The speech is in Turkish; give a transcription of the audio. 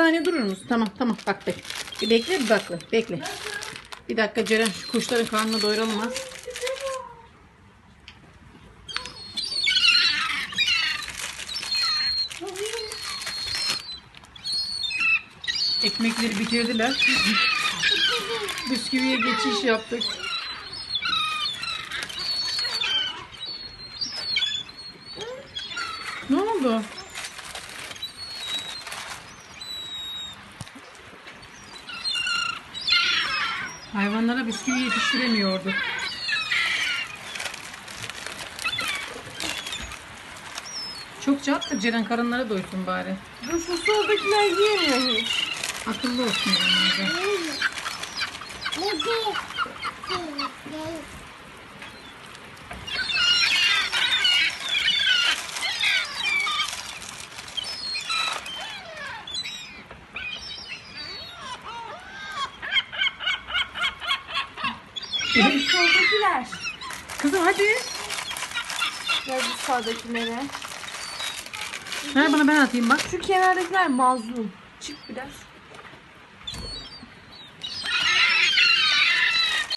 saniye durur musun? Tamam tamam bak bekle. Bir bekle bir bakla. Bekle. Bir dakika Ceren şu kuşların karnını doyuralım az. Ekmekleri bitirdiler. Bisküviye geçiş yaptık. Ne oldu? Hayvanlara bisküvi yetiştiremiyordu. Çok da Ceren karınları doysun bari. Soldakiler yiyemiyor hiç. Akıllı olsun da. Ya şu soldakiler. Kızım hadi. Ver bu sağdakilere. Ver bana ben atayım bak. Şu kenardakiler mazlum. Çık biraz.